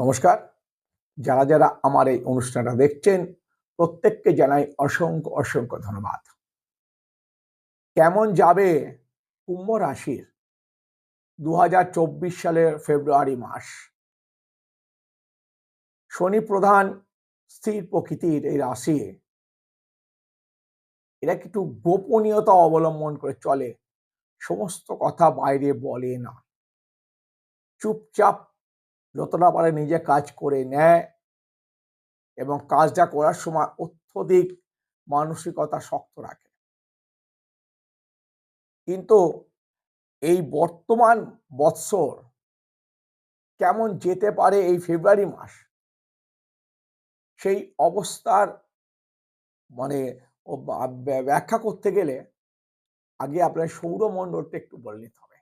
নমস্কার। যারা যারা আমার এই অনুষ্ঠানটা দেখছেন, প্রত্যেককে জানাই অসংখ্য অসংখ্য ধন্যবাদ। কেমন যাবে কুম্ভ রাশির দু সালের ফেব্রুয়ারি মাস? শনি প্রধান স্থির প্রকৃতির এই রাশি। এরা একটু গোপনীয়তা অবলম্বন করে চলে। সমস্ত কথা বাইরে বলে না। চুপচাপ যতটা পারে নিজে কাজ করে নেয় এবং কাজটা করার সময় অত্যধিক মানসিকতা শক্ত রাখে। কিন্তু এই বর্তমান বৎসর কেমন যেতে পারে এই ফেব্রুয়ারি মাস? সেই অবস্থার মানে ব্যাখ্যা করতে গেলে আগে আপনার সৌরমণ্ডলটা একটু বলে নিতে হবে।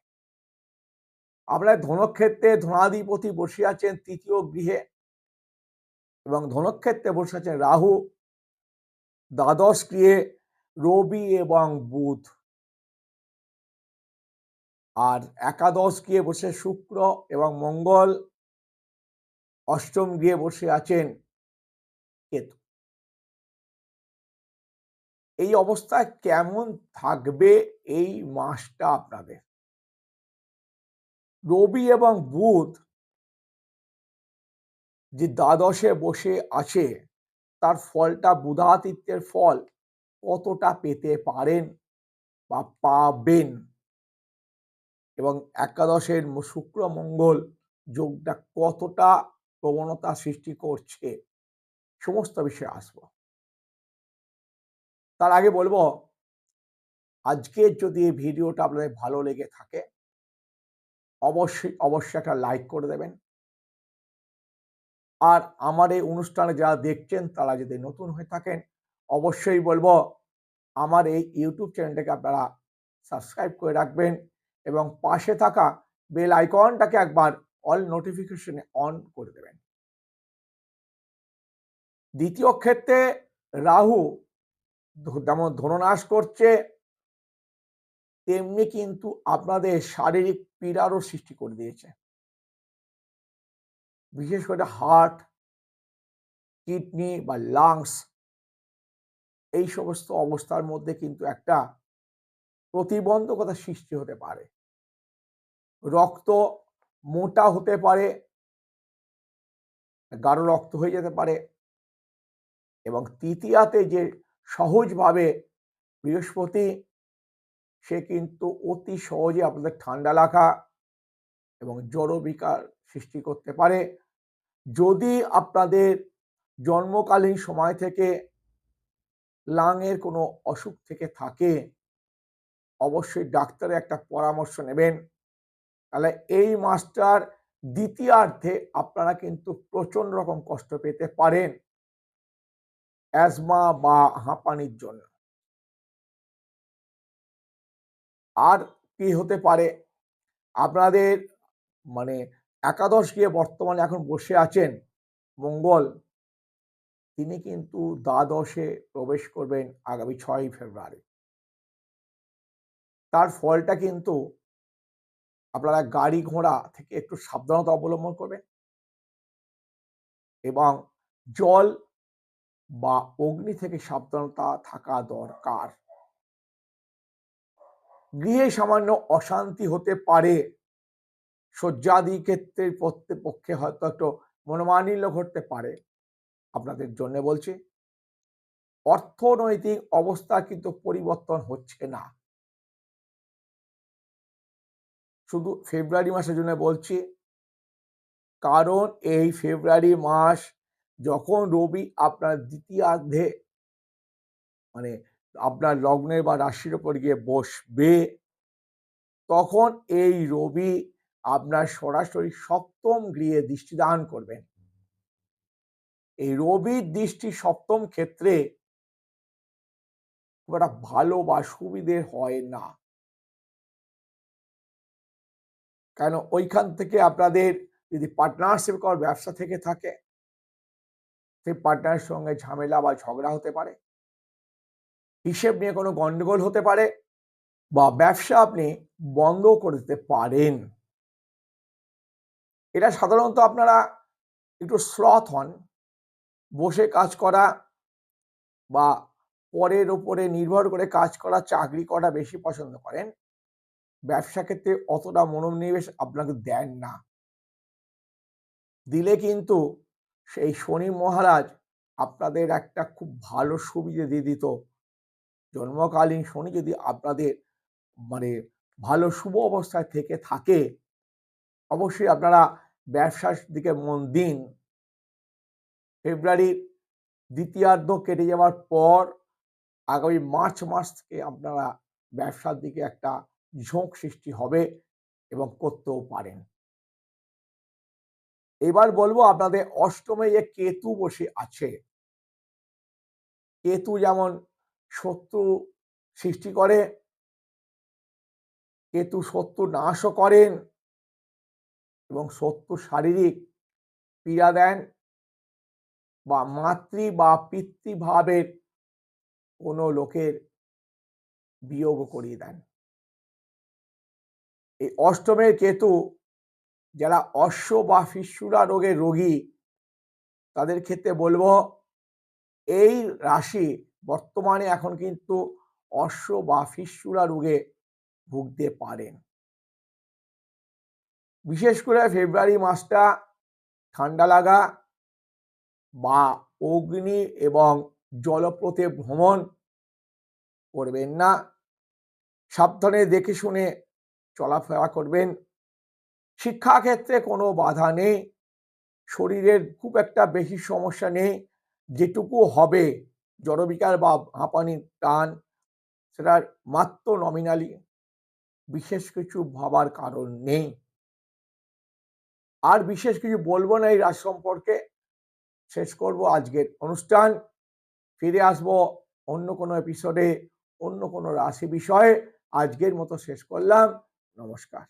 আপনার ধনক্ষেত্রে ধনাধিপতি বসে আছেন তৃতীয় গৃহে এবং ধনক্ষেত্রে বসে আছেন রাহু, দ্বাদশ গৃহে রবি এবং বুধ। আর একাদশ গৃহে বসে শুক্র এবং মঙ্গল, অষ্টম গৃহে বসে আছেন কেতু। এই অবস্থায় কেমন থাকবে এই মাসটা আপনাদের? রবি এবং বুধ যে দ্বাদশে বসে আছে, তার ফলটা বুধাতিত্যের ফল কতটা পেতে পারেন বা পাবেন? এবং একাদশের শুক্র, মঙ্গল যোগটা কতটা প্রবণতা সৃষ্টি করছে? সমস্ত বিষয়ে আসব। তার আগে বলব আজকে যদি এই ভিডিওটা আপনাদের ভালো লেগে থাকে অবশ্যই অবশ্যই একটা লাইক করে দেবেন। আর আমার এই অনুষ্ঠানে যারা দেখছেন, তারা যদি নতুন হয়ে থাকেন, অবশ্যই বলব, আমার এই ইউটিউব চ্যানেলটাকে আপনারা সাবস্ক্রাইব করে রাখবেন এবং পাশে থাকা বেল আইকনটাকে একবার অল নোটিফিকেশনে অন করে দেবেন। দ্বিতীয় ক্ষেত্রে রাহু যেমন ধননাশ করছে তেমনি কিন্তু আপনাদের শারীরিক পীড়ারও সৃষ্টি করে দিয়েছে। বিশেষ করে হার্ট কিডনি বা লাংস এই সমস্ত অবস্থার মধ্যে কিন্তু একটা প্রতিবন্ধকতা সৃষ্টি হতে পারে। রক্ত মোটা হতে পারে, গাঢ় রক্ত হয়ে যেতে পারে এবং তৃতীয়াতে যে সহজভাবে বৃহস্পতি সে কিন্তু অতি সহজে আপনাদের ঠান্ডা লাগা এবং জড় বিকার সৃষ্টি করতে পারে। যদি আপনাদের জন্মকালীন সময় থেকে লাংয়ের কোনো অসুখ থেকে থাকে, অবশ্যই ডাক্তারের একটা পরামর্শ নেবেন। তাহলে এই মাসটার দ্বিতীয়ার্ধে আপনারা কিন্তু প্রচণ্ড রকম কষ্ট পেতে পারেন। অ্যাজমা বা হাঁপানির জন্য। আর কি হতে পারে? আপনাদের মানে একাদশ গিয়ে বর্তমানে এখন বসে আছেন মঙ্গল, তিনি কিন্তু দ্বাদশে প্রবেশ করবেন আগামী ছয়ই ফেব্রুয়ারি। তার ফলটা কিন্তু আপনারা গাড়ি ঘোড়া থেকে একটু সাবধানতা অবলম্বন করবেন। এবং জল বা অগ্নি থেকে সাবধানতা থাকা দরকার। গৃহে সামান্য অশান্তি হতে পারে। শয্যাদি ক্ষেত্রের প্রত্যেক পক্ষে হয়তো একটু মনোমানিল্য ঘটতে পারে। আপনাদের জন্য বলছি, অর্থনৈতিক অবস্থা কিন্তু পরিবর্তন হচ্ছে না। শুধু ফেব্রুয়ারি মাসের জন্য বলছি, কারণ এই ফেব্রুয়ারি মাস যখন রবি আপনার দ্বিতীয়ার্ধে মানে আপনার লগ্নের বা রাশির ওপর গিয়ে বসবে, তখন এই রবি আপনার সরাসরি সপ্তম গৃহে দৃষ্টিদান করবেন। এই রবির দৃষ্টি সপ্তম ক্ষেত্রে খুব একটা ভালো বা সুবিধে হয় না। কেন? ওইখান থেকে আপনাদের যদি পার্টনারশিপ করার ব্যবসা থেকে থাকে, সেই পার্টনারের সঙ্গে ঝামেলা বা ঝগড়া হতে পারে। হিসেব নিয়ে কোনো গন্ডগোল হতে পারে বা ব্যবসা আপনি বন্ধ করে দিতে পারেন। এটা সাধারণত আপনারা একটু স্লথ হন, বসে কাজ করা বা পরের ওপরে নির্ভর করে কাজ করা, চাকরি করা বেশি পছন্দ করেন। ব্যবসা ক্ষেত্রে অতটা মনোনিবেশ আপনাকে দেন না। দিলে কিন্তু সেই শনি মহারাজ আপনাদের একটা খুব ভালো সুবিধে দিয়ে দিত। জন্মকালীন শনি যদি আপনাদের মানে ভালো শুভ অবস্থায় থেকে থাকে, অবশ্যই আপনারা ব্যবসার দিকে মন দিন। ফেব্রুয়ারির দ্বিতীয়ার্ধ কেটে যাওয়ার পর আগামী মার্চ মাস থেকে আপনারা ব্যবসার দিকে একটা ঝোঁক সৃষ্টি হবে এবং করতেও পারেন। এবার বলব আপনাদের অষ্টমে যে কেতু বসে আছে, কেতু যেমন শত্রু সৃষ্টি করে। কেতু শত্রু নাশও করেন এবং শত্রু শারীরিক পীড়া দেন বা মাতৃ বা পিতৃভাবের কোনো লোকের বিয়োগ করিয়ে দেন। এই অষ্টমের কেতু যারা অশ্ব বা ফিসুরা রোগের রোগী, তাদের ক্ষেত্রে বলব, এই রাশি বর্তমানে এখন কিন্তু অশ্ব বা ফিসুরা রোগে ভুগতে পারেন। বিশেষ করে ফেব্রুয়ারি মাসটা ঠান্ডা লাগা বা অগ্নি এবং জলপথে ভ্রমণ করবেন না। সাবধানে দেখে শুনে চলাফেরা করবেন। শিক্ষাক্ষেত্রে কোনো বাধা নেই। শরীরের খুব একটা বেশি সমস্যা নেই। যেটুকু হবে জড়বিকার বা হাঁপানির টান, সেটার মাত্র নমিনালি বিশেষ কিছু ভাবার কারণ নেই। আর বিশেষ কিছু বলব না এই রাজ সম্পর্কে। শেষ করব আজকের অনুষ্ঠান। ফিরে আসব অন্য কোনো এপিসোডে অন্য কোনো রাশি বিষয়ে। আজকের মতো শেষ করলাম। নমস্কার।